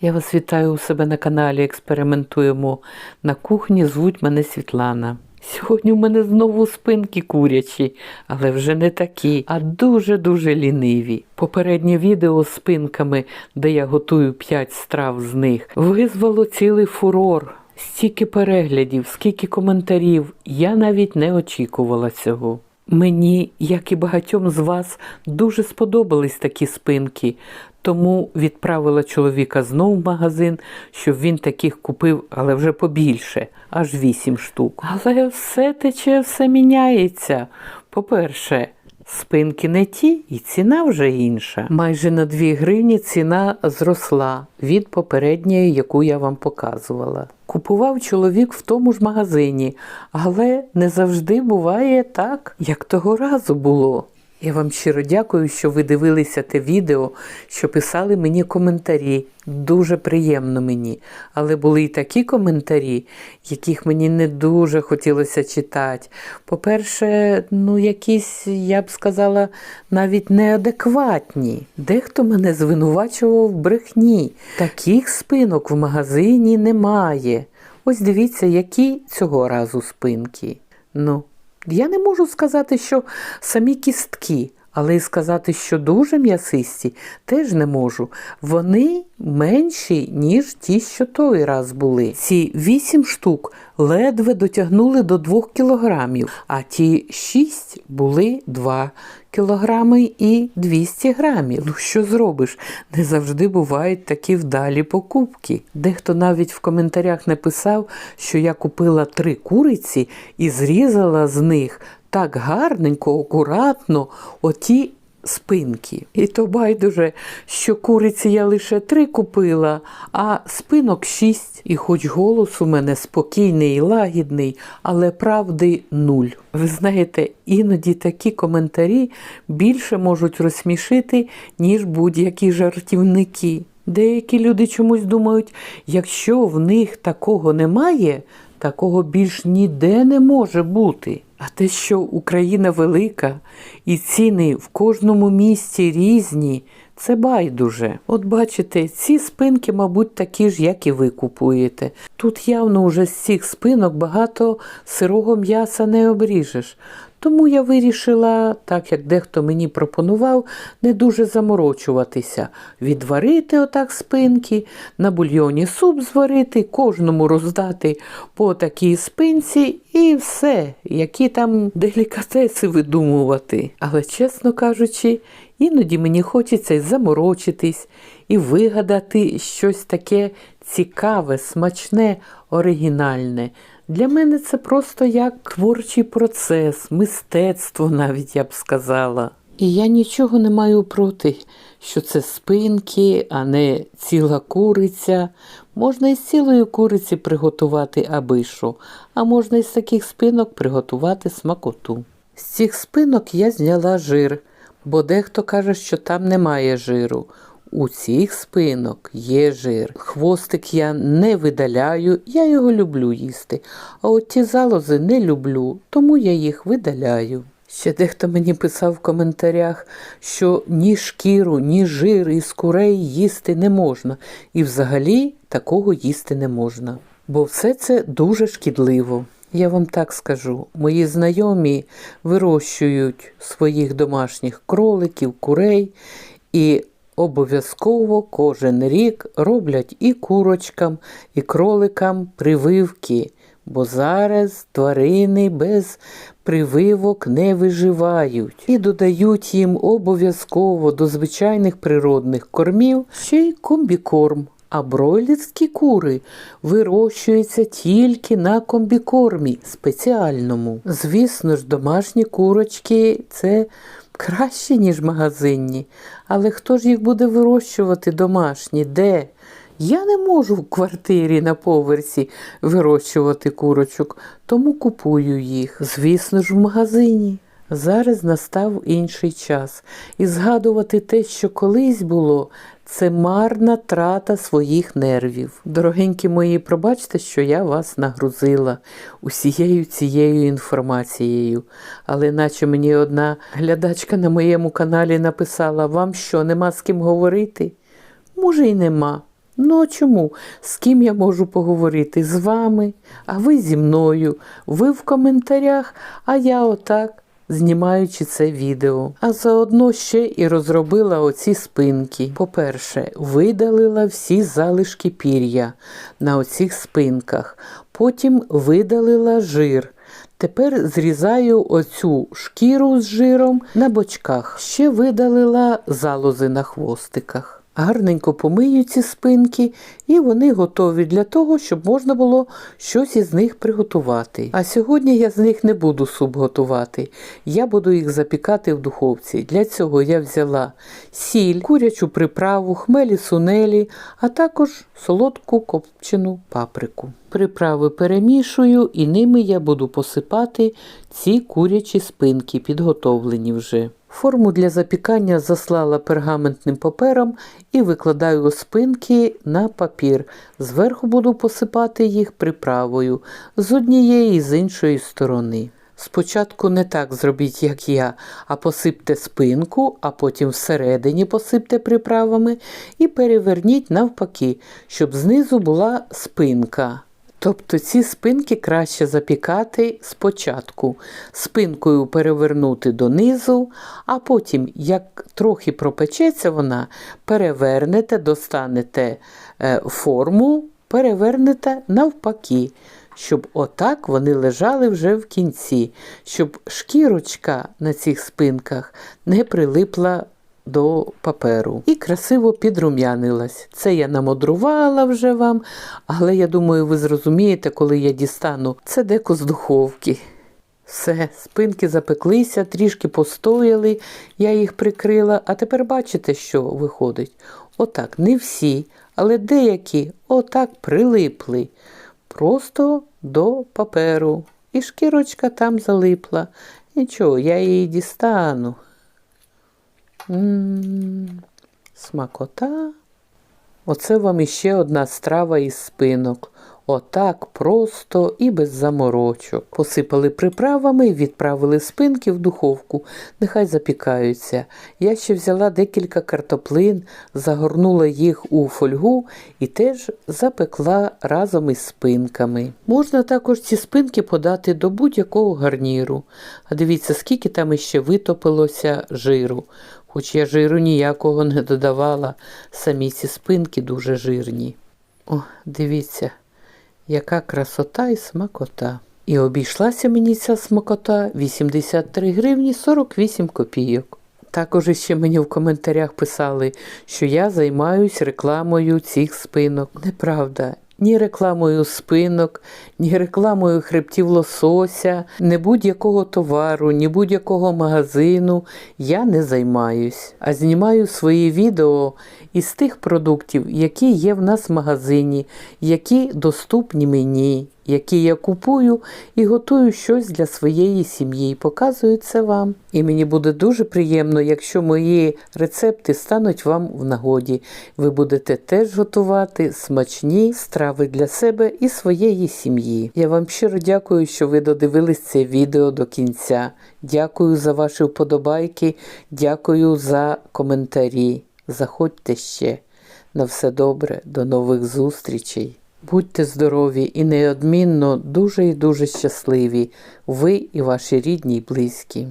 Я вас вітаю у себе на каналі Експериментуємо на кухні. Звуть мене Світлана. Сьогодні у мене знову спинки курячі, але вже не такі, а дуже-дуже ліниві. Попереднє відео з спинками, де я готую 5 страв з них, визвало цілий фурор. Стільки переглядів, скільки коментарів. Я навіть не очікувала цього. Мені, як і багатьом з вас, дуже сподобались такі спинки, тому відправила чоловіка знову в магазин, щоб він таких купив, але вже побільше, аж вісім штук. Але все тече, все міняється. По-перше, спинки не ті, і ціна вже інша. Майже на 2 гривні ціна зросла від попередньої, яку я вам показувала. Купував чоловік в тому ж магазині, але не завжди буває так, як того разу було. Я вам щиро дякую, що ви дивилися те відео, що писали мені коментарі. Дуже приємно мені. Але були й такі коментарі, яких мені не дуже хотілося читати. По-перше, ну якісь, я б сказала, навіть неадекватні. Дехто мене звинувачував в брехні. Таких спинок в магазині немає. Ось дивіться, які цього разу спинки. Ну, я не можу сказати, що самі кістки, але й сказати, що дуже м'ясисті, теж не можу. Вони менші, ніж ті, що той раз були. Ці вісім штук ледве дотягнули до двох кілограмів, а ті шість були два кілограми і 200 грамів. Ну що зробиш? Не завжди бувають такі вдалі покупки. Дехто навіть в коментарях написав, що я купила три куриці і зрізала з них так гарненько, акуратно оті спинки. І то байдуже, що куриці я лише три купила, а спинок шість. І хоч голос у мене спокійний і лагідний, але правди нуль. Ви знаєте, іноді такі коментарі більше можуть розсмішити, ніж будь-які жартівники. Деякі люди чомусь думають, якщо в них такого немає, такого більш ніде не може бути. А те, що Україна велика і ціни в кожному місті різні, це байдуже. От бачите, ці спинки, мабуть, такі ж, як і ви купуєте. Тут явно вже з цих спинок багато сирого м'яса не обріжеш. Тому я вирішила, так як дехто мені пропонував, не дуже заморочуватися, відварити отак спинки, на бульйоні суп зварити, кожному роздати по такій спинці і все, які там делікатеси видумувати. Але, чесно кажучи, іноді мені хочеться й заморочитись і вигадати щось таке цікаве, смачне, оригінальне. Для мене це просто як творчий процес, мистецтво навіть я б сказала. І я нічого не маю проти, що це спинки, а не ціла куриця. Можна із цілої куриці приготувати абишу, а можна із таких спинок приготувати смакоту. З цих спинок я зняла жир, бо дехто каже, що там немає жиру. У цих спинок є жир. Хвостик я не видаляю, я його люблю їсти. А от ті залози не люблю, тому я їх видаляю. Ще дехто мені писав в коментарях, що ні шкіру, ні жир із курей їсти не можна, і взагалі такого їсти не можна. Бо все це дуже шкідливо. Я вам так скажу, мої знайомі вирощують своїх домашніх кроликів, курей і обов'язково кожен рік роблять і курочкам, і кроликам прививки, бо зараз тварини без прививок не виживають і додають їм обов'язково до звичайних природних кормів ще й комбікорм. А бройлерські кури вирощуються тільки на комбікормі спеціальному. Звісно ж, домашні курочки це краще, ніж магазинні. Але хто ж їх буде вирощувати домашні? Де? Я не можу в квартирі на поверсі вирощувати курочок, тому купую їх. Звісно ж, в магазині. Зараз настав інший час, і згадувати те, що колись було, це марна трата своїх нервів. Дорогенькі мої, пробачте, що я вас нагрузила усією цією інформацією. Але наче мені одна глядачка на моєму каналі написала: вам що, нема з ким говорити? Може, й нема. Ну чому? З ким я можу поговорити? З вами, а ви зі мною, ви в коментарях, а я отак. Знімаючи це відео, а заодно ще і розробила оці спинки. По-перше, видалила всі залишки пір'я на оцих спинках, потім видалила жир. Тепер зрізаю оцю шкіру з жиром на бочках. Ще видалила залози на хвостиках. Гарненько помию ці спинки, і вони готові для того, щоб можна було щось із них приготувати. А сьогодні я з них не буду суп готувати. Я буду їх запікати в духовці. Для цього я взяла сіль, курячу приправу, хмелі сунелі, а також солодку копчену паприку. Приправи перемішую і ними я буду посипати ці курячі спинки, підготовлені вже. Форму для запікання заслала пергаментним папером і викладаю спинки на папір. Зверху буду посипати їх приправою з однієї і з іншої сторони. Спочатку не так зробіть, як я, а посипте спинку, а потім всередині посипте приправами і переверніть навпаки, щоб знизу була спинка. Тобто ці спинки краще запікати спочатку, спинкою перевернути донизу, а потім, як трохи пропечеться вона, перевернете, достанете е, форму, перевернете навпаки, щоб отак вони лежали вже в кінці, щоб шкірочка на цих спинках не прилипла до паперу і красиво підрум'янилась. Це я намудрувала вже вам, але я думаю, ви зрозумієте, коли я дістану це деко з духовки. Все, спинки запеклися, трішки постояли, я їх прикрила, а тепер бачите, що виходить? Отак, не всі, але деякі отак прилипли просто до паперу. І шкірочка там залипла. Нічого, я її дістану. Смакота. Оце вам іще одна страва із спинок. Отак просто і без заморочок. Посипали приправами і відправили спинки в духовку. Нехай запікаються. Я ще взяла декілька картоплин, загорнула їх у фольгу і теж запекла разом із спинками. Можна також ці спинки подати до будь-якого гарніру. А дивіться, скільки там іще витопилося жиру. Хоч я жиру ніякого не додавала, самі ці спинки дуже жирні. О, дивіться, яка красота і смакота. І обійшлася мені ця смакота 83 гривні 48 копійок. Також ще мені в коментарях писали, що я займаюсь рекламою цих спинок. Неправда. Ні рекламою спинок, ні рекламою хребтів лосося, ні будь-якого товару, ні будь-якого магазину я не займаюсь, а знімаю свої відео із тих продуктів, які є в нас в магазині, які доступні мені, які я купую і готую щось для своєї сім'ї. Показую це вам. І мені буде дуже приємно, якщо мої рецепти стануть вам в нагоді. Ви будете теж готувати смачні страви для себе і своєї сім'ї. Я вам щиро дякую, що ви додивились це відео до кінця. Дякую за ваші вподобайки, дякую за коментарі. Заходьте ще. На все добре, до нових зустрічей. Будьте здорові і неодмінно дуже і дуже щасливі, ви і ваші рідні й близькі.